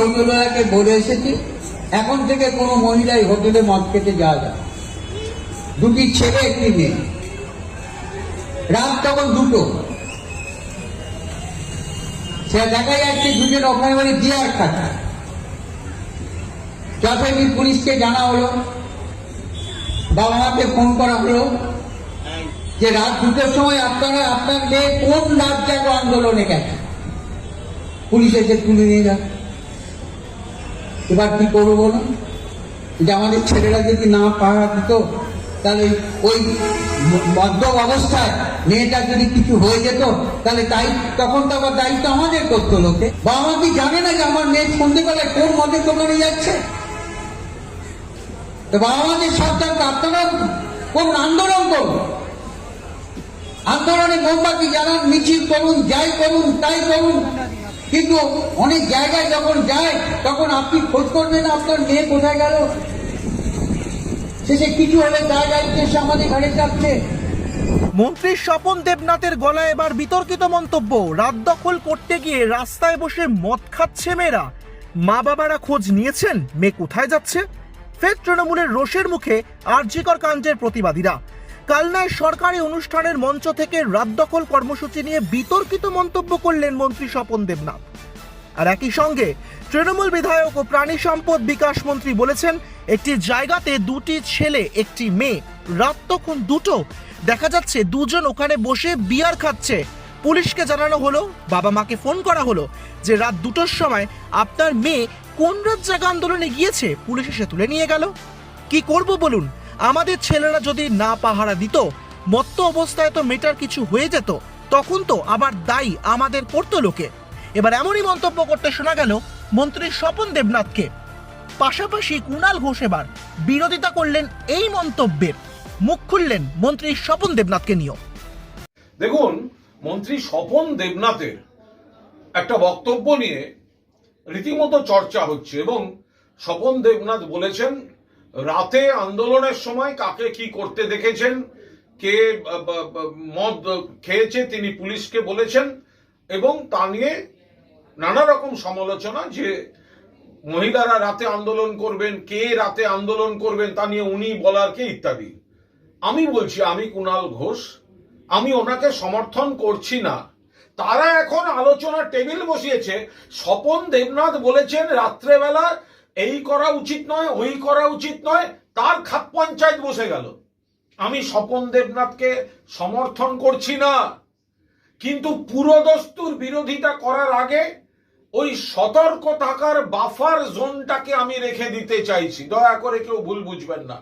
হোটেলওয়ালাকে বলে এসেছি, এখন থেকে কোনো মহিলাই হোটেলে মদ খেতে যাওয়া যায় দুটি ছেলে, একটি মেয়ে। রাত তখন দুটো। সে দেখা যাচ্ছে দুজন ওখানে মানে বিয়ার খাচ্ছে। যথারীতি পুলিশকে জানা হলো, বাবা মাকে ফোন করা হলো যে রাত দুটোর সময় আপনারা আপনার মেয়ে কোন রাত জাগো আন্দোলনে গেছে? পুলিশ এসে তুলে নিয়ে যান এবার কি করব বলুন? যে আমাদের ছেলেরা যদি না পাহারা দিত, তাহলে ওই ম- মদ্যপ অবস্থায় মেয়েটা যদি কিছু হয়ে যেত, তাহলে তাই তখন তো আবার দায়িত্ব আমাদের করতো লোকে। বাবা কি জানে না যে আমার মেয়ে সন্ধ্যেবেলায় কোন মদের দোকানে যাচ্ছে? তো বাবা মাদের সাবধান আপনারা কোন আন্দোলন করুন। আন্দোলনে মোমবাতি জ্বালান, মিছিল করুন, যাই করুন, তাই করুন। কিন্তু অনেক জায়গায় যখন যায়, তখন আপনি খোঁজ করবেন আপনার মেয়ে কোথায় গেল। শেষে কিছু হলে তার দায়িত্ব এসে আমাদের ঘাড়ে চাপছে। মন্ত্রী স্বপন দেবনাথের গলায় এবার বিতর্কিত মন্তব্য। রাত দখল করতে গিয়ে রাস্তায় বসে মদ খাচ্ছে মেয়েরা। মা বাবারা খোঁজ নিয়েছেন, মেয়ে কোথায় যাচ্ছে? ফের তৃণমূলের রোষের মুখে আরজিকর কাণ্ডের প্রতিবাদীরা। কালনায় সরকারি অনুষ্ঠানের মঞ্চ থেকে রাত দখল কর্মসূচি নিয়ে বিতর্কিত মন্তব্য করলেন মন্ত্রী স্বপন দেবনাথ। আর একই সঙ্গে তৃণমূল বিধায়ক ও প্রাণী সম্পদ বিকাশ মন্ত্রী বলেছেন, একটি জায়গাতে দুটি ছেলে, একটি মেয়ে, রাত তখন দুটো। দেখা যাচ্ছে দুজন ওখানে বসে বিয়ার খাচ্ছে। পুলিশকে জানানো হলো, বাবা মাকে ফোন করা হলো যে রাত দুটোর সময় আপনার মেয়ে কোন রাত জায়গা আন্দোলনে গিয়েছে? পুলিশ এসে তুলে নিয়ে গেল। কি করব বলুন? আমাদের ছেলেরা যদি না পাহারা দিত, মত্ত অবস্থায় তো মেটার কিছু হয়ে যেত, তখন তো আবার দায়ী আমাদের করতো লোকে। এবার এমনই মন্তব্য করতে শোনা গেল মন্ত্রী স্বপন দেবনাথকে। পাশাপাশি কুণাল ঘোষ এবার বিরোধিতা করলেন এই মন্তব্যের। মুখ খুললেন মন্ত্রী স্বপন দেবনাথকে নিয়েও। দেখুন, মন্ত্রী স্বপন দেবনাথের একটা বক্তব্য নিয়ে রীতিমতো চর্চা হচ্ছে এবং স্বপন দেবনাথ বলেছেন রাতে আন্দোলনের সময় কাকে কি করতে দেখেছেন, কে মদ খেয়েছে তিনি পুলিশকে বলেছেন, এবং তা নিয়ে নানা রকম সমালোচনা যে মহিলারা রাতে আন্দোলন করবেন, কে রাতে আন্দোলন করবেন তা নিয়ে উনি বলার কে ইত্যাদি। আমি বলছি, আমি কুণাল ঘোষ, আমি ওনাকে সমর্থন করছি না। তারা এখন আলোচনার টেবিল বসিয়েছে। স্বপন দেবনাথ বলেছেন, রাত্রেবেলা এই করা উচিত নয়, ওই করা উচিত নয়, তার খাত পঞ্চায়েত বসে গেল। আমি স্বপন দেবনাথকে সমর্থন করছি না, কিন্তু পুরোদস্তুর বিরোধিতা করার আগে ওই সতর্ক থাকার বাফার জোনটাকে আমি রেখে দিতে চাইছি। দয়া করে কেউ ভুল বুঝবেন না।